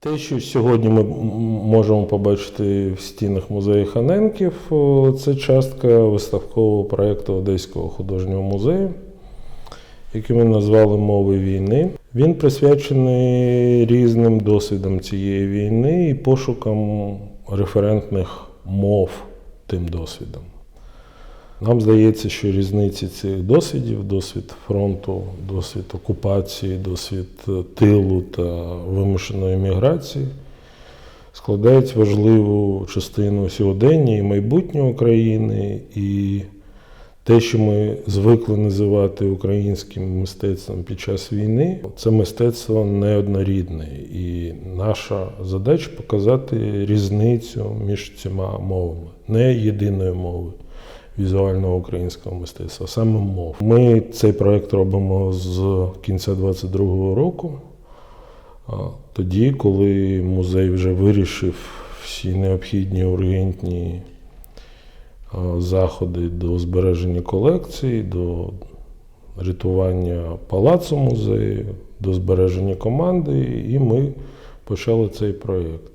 Те, що сьогодні ми можемо побачити в стінах музею Ханенків, це частка виставкового проєкту Одеського художнього музею, який ми назвали Мови війни. Він присвячений різним досвідам цієї війни і пошукам референтних мов тим досвідом. Нам здається, що різниці цих досвідів, досвід фронту, досвід окупації, досвід е, тилу та вимушеної міграції складають важливу частину сьогодення і майбутнього України, і те, що ми звикли називати українським мистецтвом під час війни, це мистецтво неоднорідне. І наша задача показати різницю між цими мовами, не єдиної мови візуального українського мистецтва, саме мов. Ми цей проект робимо з кінця 22-го року, тоді, коли музей вже вирішив всі необхідні ургентні заходи до збереження колекції, до рятування палацу музею, до збереження команди, і ми почали цей проєкт.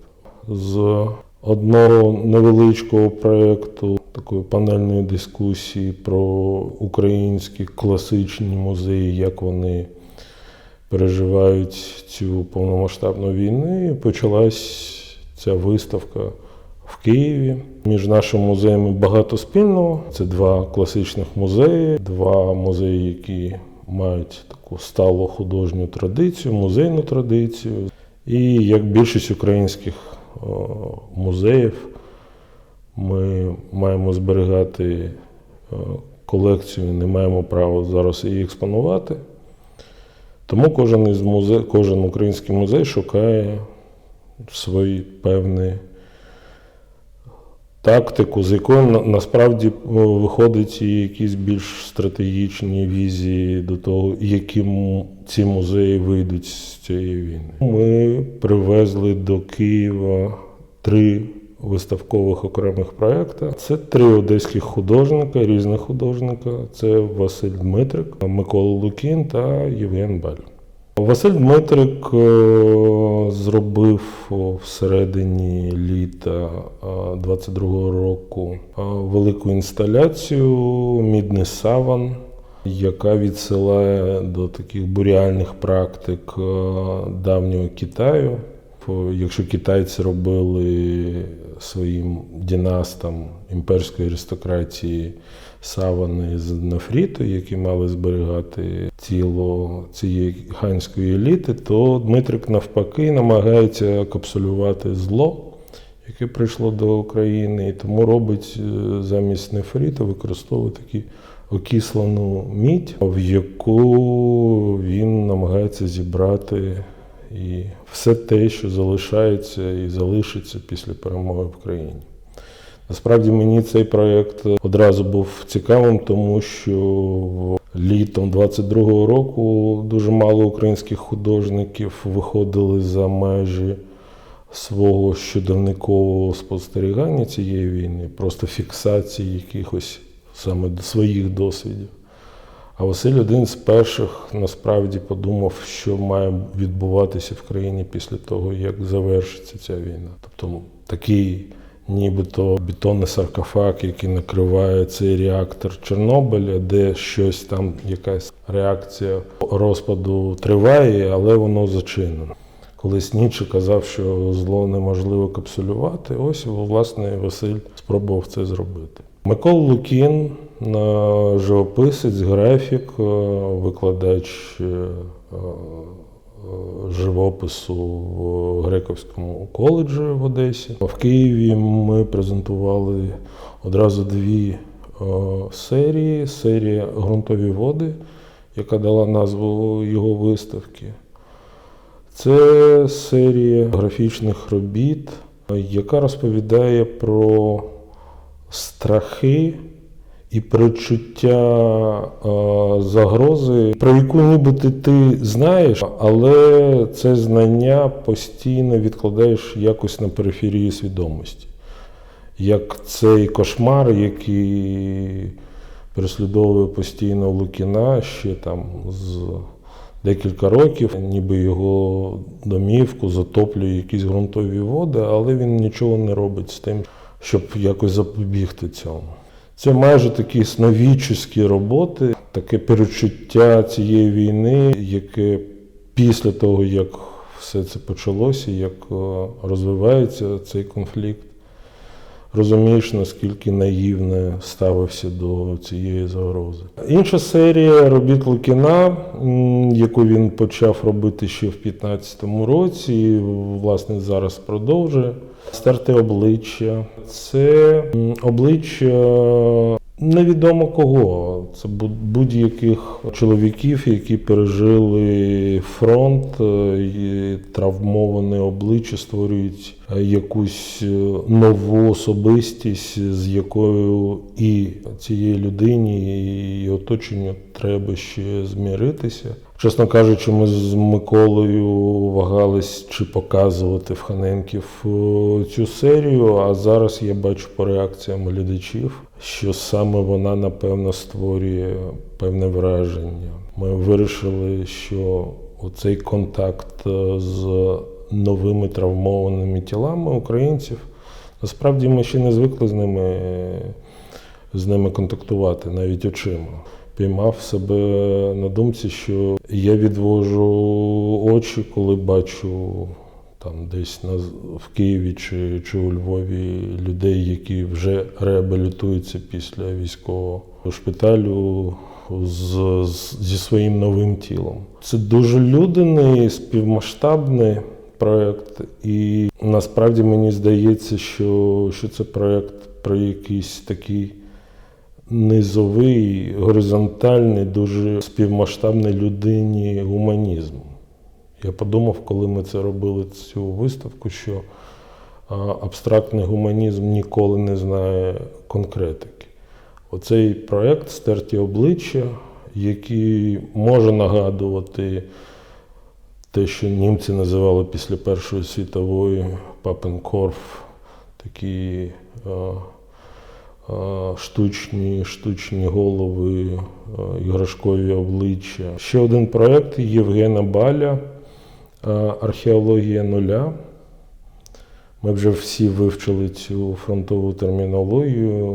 З одного невеличкого проєкту, такої панельної дискусії про українські класичні музеї, як вони переживають цю повномасштабну війну, і почалась ця виставка в Києві. Між нашими музеями багато спільного. Це два класичних музеї, два музеї, які мають таку сталу художню традицію, музейну традицію. І як більшість українських о, музеїв, ми маємо зберігати колекцію, не маємо права зараз її експонувати. Тому кожен із музе... кожен український музей шукає свої певні тактику, з якою насправді виходить і якісь більш стратегічні візії до того, які ці музеї вийдуть з цієї війни. Ми привезли до Києва три виставкових окремих проекти. Це три одеських художника, різних художника. Це Василь Дмитрик, Микола Лукін та Євген Баль. Василь Дмитрик е, зробив всередині літа е, 22-го року е, велику інсталяцію Мідний саван, яка відсилає до таких буріальних практик е, давнього Китаю. Бо Якщо китайці робили своїм дінастам імперської аристократії савани з нефріту, які мали зберігати тіло цієї ханської еліти, то Дмитрик навпаки намагається капсулювати зло, яке прийшло до України, і тому робить е, замість нефріту, використовує такі окислену мідь, в яку він намагається зібрати і все те, що залишається і залишиться після перемоги в країні. Насправді мені цей проєкт одразу був цікавим, тому що літом 22-го року дуже мало українських художників виходили за межі свого щоденникового спостерігання цієї війни, просто фіксації якихось саме своїх досвідів. А Василь один з перших насправді подумав, що має відбуватися в країні після того, як завершиться ця війна. Тобто такий нібито бетонний саркофаг, який накриває цей реактор Чорнобиля, де щось там, якась реакція розпаду триває, але воно зачинено. Колись Ніче казав, що зло неможливо капсулювати. Ось, власне, Василь спробував це зробити. Микола Лукін, живописець, графік, е, викладач е, е, живопису в Грековському коледжі в Одесі. В Києві ми презентували одразу дві серії. Серія Грунтові води, яка дала назву його виставки. Це серія графічних робіт, яка розповідає про страхи і перечуття е, загрози, про яку нібито ти знаєш, але це знання постійно відкладаєш якось на периферії свідомості. Як цей кошмар, який переслідовує постійно Лукіна ще там з декілька років, ніби його домівку затоплює якісь ґрунтові води, але він нічого не робить з тим, щоб якось запобігти цьому. Це майже такі сновідчі роботи, таке перечуття цієї війни, яке після того, як все це почалося, як е, розвивається цей конфлікт, розумієш, наскільки наївне ставився до цієї загрози. Інша серія робіт Лукіна, яку він почав робити ще в 2015 році, і власне зараз продовжує. Стерти обличчя. Це обличчя невідомо кого. Це будь-яких чоловіків, які пережили фронт, е, травмоване обличчя створюють е, якусь е, нову особистість, з якою і цієї людині, і оточенню треба ще зміритися. Чесно кажучи, ми з Миколою вагались чи показувати в Ханенків цю серію, а зараз я бачу по реакціям глядачів, що саме вона напевно створює певне враження. Ми вирішили, що оцей контакт е, з новими травмованими тілами українців, насправді ми ще не звикли з ними, з ними контактувати, навіть очима піймав себе на думці, що я відвожу очі, коли бачу там десь на, в Києві чи, чи у Львові людей, які вже реабілітуються після військового шпиталю з, з, зі своїм новим тілом. Це дуже людяний, співмасштабний проєкт, і насправді мені здається, що, що це проєкт про якийсь такий низовий, горизонтальний, дуже співмасштабний людині гуманізм. Я подумав, коли ми це робили, цю виставку, що абстрактний гуманізм ніколи не знає конкретики. Оцей проєкт стерті обличчя, який може нагадувати те, що німці називали після Першої світової Папенкорф, такі. а, а, штучні, штучні голови, а, іграшкові обличчя. Ще один проєкт Євгена Баля Археологія нуля. Ми вже всі вивчили цю фронтову термінологію.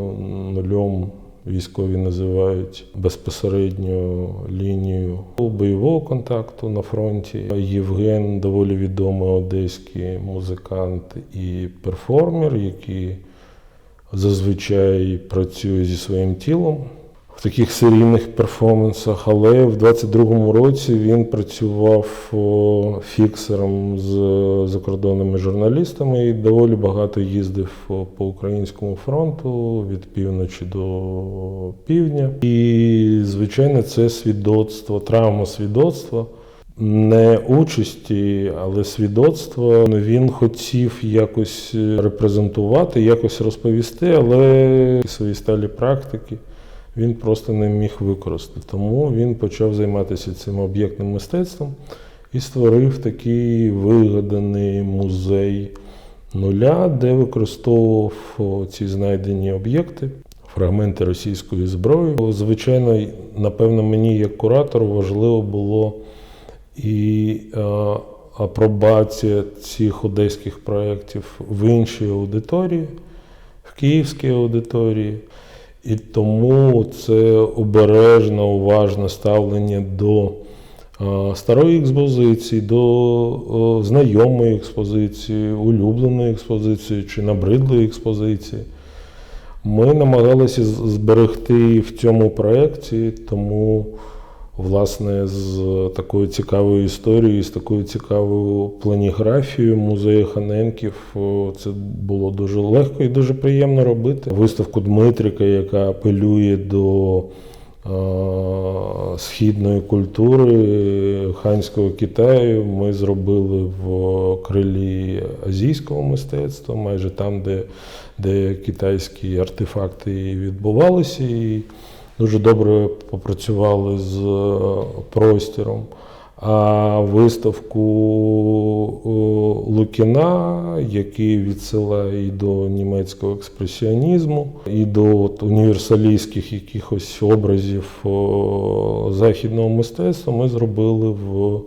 Нульом військові називають безпосередньо лінію бойового контакту на фронті. Євген доволі відомий одеський музикант і перформер, який зазвичай працює зі своїм тілом в таких серійних перформансах, але в 22-му році він працював фіксером з закордонними журналістами і доволі багато їздив по українському фронту від півночі до півдня. І, звичайно, це свідоцтво, травма свідоцтва. Не участі, але свідоцтво. Він хотів якось репрезентувати, якось розповісти, але свої сталі практики він просто не міг використати. Тому він почав займатися цим об'єктним мистецтвом і створив такий вигаданий музей нуля, де використовував ці знайдені об'єкти. Фрагменти російської зброї. Звичайно, напевно, мені як куратору важливо було і е, апробація цих одеських проєктів в іншій аудиторії, в київській аудиторії. І тому це обережне, уважне ставлення до старої експозиції, до знайомої експозиції, улюбленої експозиції чи набридлої експозиції. Ми намагалися зберегти в цьому проєкті, тому, власне, з такою цікавою історією, з такою цікавою планіграфією музею Ханенків це було дуже легко і дуже приємно робити. Виставку Дмитрика, яка апелює до східної культури ханського Китаю, ми зробили в крилі азійського мистецтва, майже там, де, де китайські артефакти відбувалися. І дуже добре попрацювали з е, простіром. А виставку Лукіна, який відсилає і до німецького експресіонізму, і до от, універсалістських якихось образів західного мистецтва, ми зробили в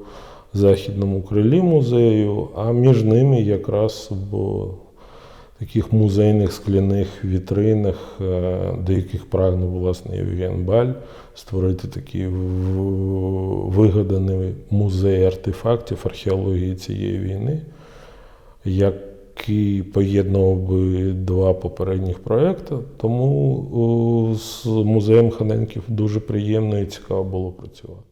західному крилі музею, а між ними якраз в таких музейних скляних вітринах, е, до яких прагнув власне Євген Баль, створити такий вигаданий музей артефактів археології цієї війни, який поєднував би два попередніх проекти. Тому з музеєм Ханенків дуже приємно і цікаво було працювати.